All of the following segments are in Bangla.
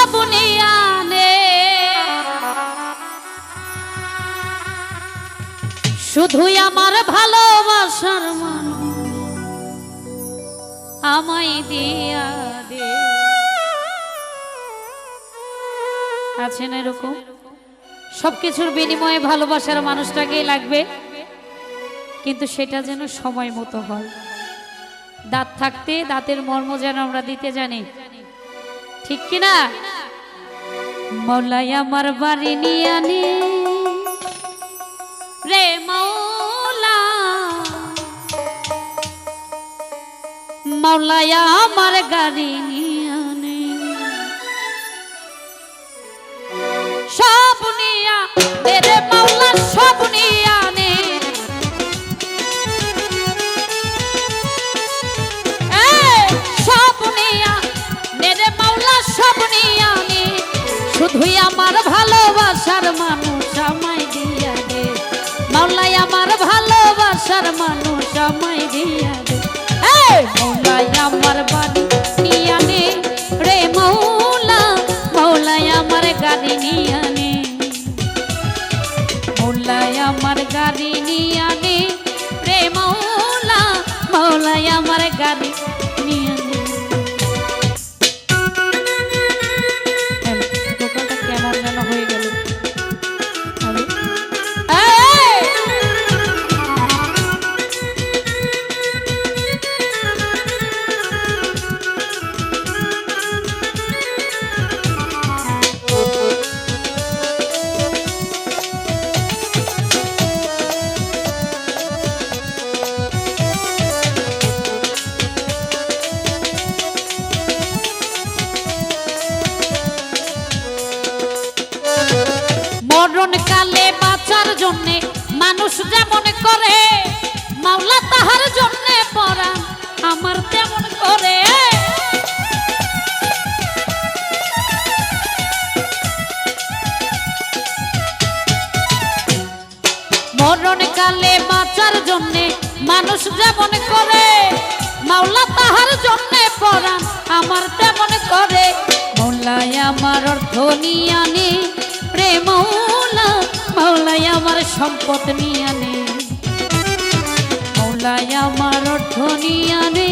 সব নিয়ানে শুধুই আমার ভালোবাসার আমায় দিয়া দে। আছে না এরকম? সবকিছুর বিনিময়ে ভালোবাসার মানুষটাকেই লাগবে। কিন্তু সেটা যেন সময় মতো হয়। দাঁত থাকতে দাঁতের মর্ম যেন আমরা দিতে জানি। ঠিক কি না মৌলাই আমার বাড়ি নিয়ে রে মৌলা মৌলাই আমার গাড়ি শুধুই আমার ভালোবাসার মানুষ আমায় দিয়া দে। মাওলাই আমার ভালোবাসার মানুষ আমায় দিয়া দে। মাওলাই আমার বাড়ি নিয়া নে, রে মৌলা মৌলাই আমার গাড়ি নিয়া নে। মৌলাই আমার আমার গাড়ি মরণ কালে বাঁচার জন্যে মানুষ যেমন করে, মাওলা তাহার জন্যে পড়া আমার তেমন করে। মরণ কালে বাঁচার জন্যে মানুষ যেমন করে, মাওলা তাহার জন্যে পড়া আমার তেমন করে। মৌলাই আমার অর্থ নিয়ে মৌলা, মৌলাই আমার সম্পদ নিয়ে আনে। মৌলাই আমার অর্থ নিয়ে আনে।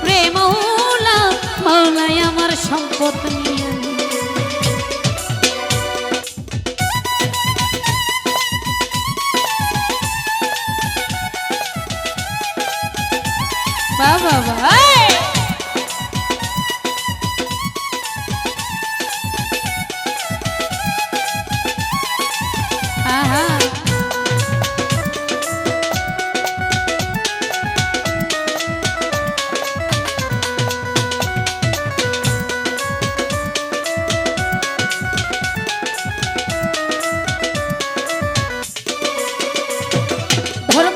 প্রেম মৌলা, মৌলাই আমার সম্পদ নিয়ে আনে। বাবা ভাই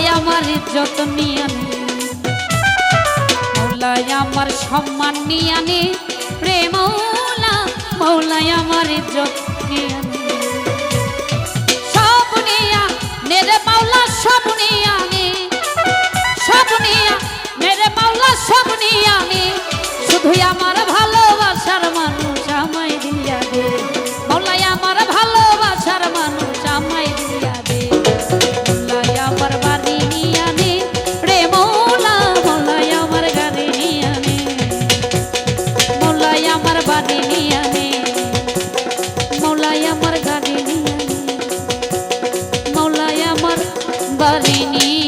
মাওলাই আমার ইজ্জত নিয়ানি আনে মাওলাই আমার সম্মান নিয়ে আনে রে মাওলা মাওলাই আমার ইজ্জত নিয়ে ধারিণী